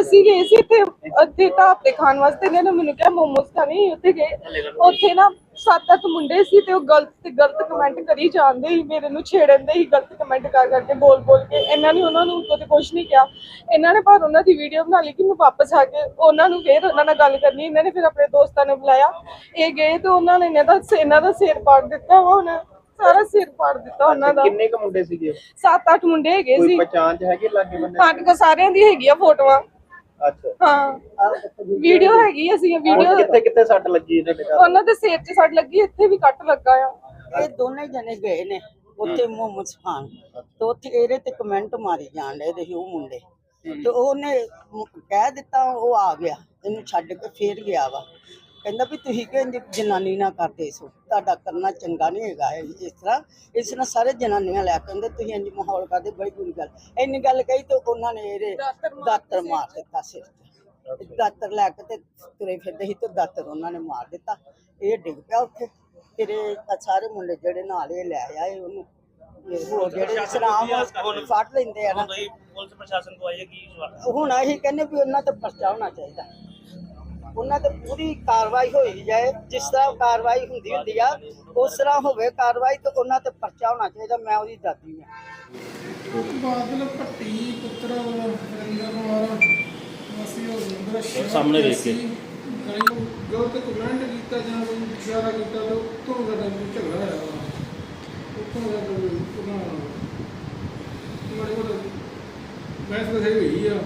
ਅਸੀਂ ਗਏ ਸੀ ਇੱਥੇ ਉੱਥੇ ਢਾਬੇ ਖਾਣ ਵਾਸਤੇ ਇਹਨਾਂ ਨੇ ਮੈਨੂੰ ਕਿਹਾ ਮੋਮੋਸ ਖਾਣੇ ਉੱਥੇ ਗਏ। ਉੱਥੇ ਨਾ ਸੱਤ ਅੱਠ ਮੁੰਡੇ ਸੀ ਤੇ ਉਹ ਗਲਤ ਤੇ ਗਲਤ ਕਮੈਂਟ ਕਰੀ ਜਾਂਦੇ ਸੀ ਮੇਰੇ ਨੂੰ ਛੇੜਨ ਦੇ ਸੀ ਗਲਤ ਕਮੈਂਟ ਕਰ ਕਰਕੇ ਬੋਲ ਬੋਲ ਕੇ। ਇਹਨਾਂ ਨੇ ਉਹਨਾਂ ਨੂੰ ਉੱਤੇ ਕੁਝ ਨਹੀਂ ਕਿਹਾ। ਇਹਨਾਂ ਨੇ ਪਰ ਉਹਨਾਂ ਦੀ ਵੀਡੀਓ ਬਣਾ ਲਈ ਕਿ ਮੈਂ ਵਾਪਸ ਆ ਕੇ ਉਹਨਾਂ ਨੂੰ ਫੇਰ ਉਹਨਾਂ ਨਾਲ ਗੱਲ ਕਰਨੀ। ਇਹਨਾਂ ਨੇ ਫਿਰ ਆਪਣੇ ਦੋਸਤਾਂ ਨੂੰ ਬੁਲਾਇਆ। ਇਹ ਗਏ ਤੇ ਉਹਨਾਂ ਨੇ ਇਹਨਾਂ ਦਾ ਇਹਨਾਂ ਦਾ ਸਿਰ ਪਾੜ ਦਿੱਤਾ ਹੁਣ। ਸਾਰਾ ਸਿਰ ਪਾੜ ਦਿੱਤਾ ਉਹਨਾਂ ਦਾ। ਕਿੰਨੇ ਕ ਮੁੰਡੇ ਸੀਗੇ? ਸੱਤ ਅੱਠ ਮੁੰਡੇ ਹੈਗੇ ਕੋਈ ਸੀ। ਪਛਾਣ ਚ ਹੈਗੇ ਲਾਗੇ ਬੰਦੇ? ਸਾਡੇ ਕੋਲ ਸਾਰਿਆਂ ਦੀ ਹੈਗੀ ਆ ਫੋਟੋਆਂ। ਅੱਛਾ। ਹਾਂ। ਵੀਡੀਓ ਹੈਗੀ ਆ, ਅਸੀਂ ਹੁਣ ਵੀਡੀਓ। ਕਿੱਥੇ ਕਿੱਥੇ ਸੱਟ ਲੱਗੀ ਇਹਦੇ ਤੇ ਉਹਨਾਂ ਦੇ ਸਿਰ 'ਚ ਸੱਟ ਲੱਗੀ ਇੱਥੇ ਵੀ ਕੱਟ ਲੱਗਾ ਆ। ਇਹ ਦੋਨੇ ਜਣੇ ਗਏ ਨੇ ਉੱਥੇ ਮੋਮੋਸ ਖਾਣ ਤੇ ਉੱਥੇ ਇਹਦੇ ਤੇ ਕਮੈਂਟ ਮਾਰੀ ਜਾਣ ਦੇ ਸੀ ਉਹ ਮੁੰਡੇ। ਤੇ ਉਹਨੇ ਕਹਿ ਦਿੱਤਾ ਉਹ ਆ ਗਿਆ ਇਹਨੂੰ ਛੱਡ ਕੇ ਫੇਰ ਗਿਆ ਵਾ। ਕਹਿੰਦਾ ਵੀ ਤੁਸੀਂ ਕਿ ਜਨਾਨੀ ਨਾ ਕਰਦੇ ਸੋ? ਤੁਹਾਡਾ ਕਰਨਾ ਚੰਗਾ ਨਹੀਂ ਹੈਗਾ ਇਹ- ਇਸ ਤਰ੍ਹਾਂ ਇਸ ਤਰ੍ਹਾਂ ਸਾਰੇ ਜਨਾਨੀਆਂ ਲੈ ਕੇ ਕਹਿੰਦੇ ਤੁਸੀਂ ਇੰਝ ਮਾਹੌਲ ਕਰਦੇ ਬੜੀ ਬੁਰੀ ਗੱਲ। ਇੰਨੀ ਗੱਲ ਕਹੀ ਤੇ ਉਹਨਾਂ ਨੇ ਇਹਦੇ ਦਾਤਰ ਮਾਰ ਦਿੱਤਾ ਸਿਰ ਤੇ। ਦਾਤਰ ਲੈ ਕੇ ਤੇ ਤੁਰੇ ਫਿਰਦੇ ਸੀ ਤੇ ਦਾਤਰ ਉਹਨਾਂ ਨੇ ਮਾਰ ਦਿੱਤਾ। ਇਹ ਡਿੱਗ ਪਿਆ ਉੱਥੇ। ਫਿਰ ਇਹ ਸਾਰੇ ਮੁੰਡੇ ਜਿਹੜੇ ਨਾਲ ਇਹ ਲੈ ਆਏ ਉਹਨੂੰ। ਇਹ ਹੋਰ ਜਿਹੜੇ ਸਲਾਮ ਫੜ ਲੈਂਦੇ ਆ ਨਾ। ਪੁਲਿਸ ਪ੍ਰਸ਼ਾਸਨ ਕੋ ਆਈਏ ਕੀ ਹੁਣ ਅਸੀਂ ਕਹਿੰਦੇ ਵੀ ਉਹਨਾਂ ਤੇ ਪਰਚਾ ਹੋਣਾ ਚਾਹੀਦਾ। ਉਹਨਾਂ ਤੇ ਪੂਰੀ ਕਾਰਵਾਈ ਹੋਈ ਜਾਏ ਜਿਸ ਤਰ੍ਹਾਂ ਕਾਰਵਾਈ ਹੁੰਦੀ ਹੁੰਦੀ ਆ ਉਸ ਤਰ੍ਹਾਂ ਹੋਵੇ ਕਾਰਵਾਈ ਤੇ ਉਹਨਾਂ ਤੇ ਪਰਚਾ ਹੋਣਾ ਚਾਹੀਦਾ ਮੈਂ ਉਹਦੀ ਦਾਦੀ ਹਾਂ ਬਾਦਲ ਭੱਟੀ ਪੁੱਤਰ ਵਰਿੰਦਰ ਕੁਮਾਰ ਵਾਸੀ ਉਹ ਦ੍ਰਿਸ਼ ਸਾਹਮਣੇ ਵੇਖ ਕੇ। ਗਲਤ ਕਮੈਂਟ ਕੀਤਾ ਜਾਂ ਕੋਈ ਇਸ਼ਾਰਾ ਕੀਤਾ ਤਾਂ ਉੱਤੋਂ ਕੋਈ ਝਗੜਾ ਹੋਇਆ। ਉੱਤੋਂ ਦਾ ਉਹਨਾਂ ਮਾੜੀ ਮੋਟੀ ਬਹਿਸ ਬਸੇ ਹੋਈ ਆ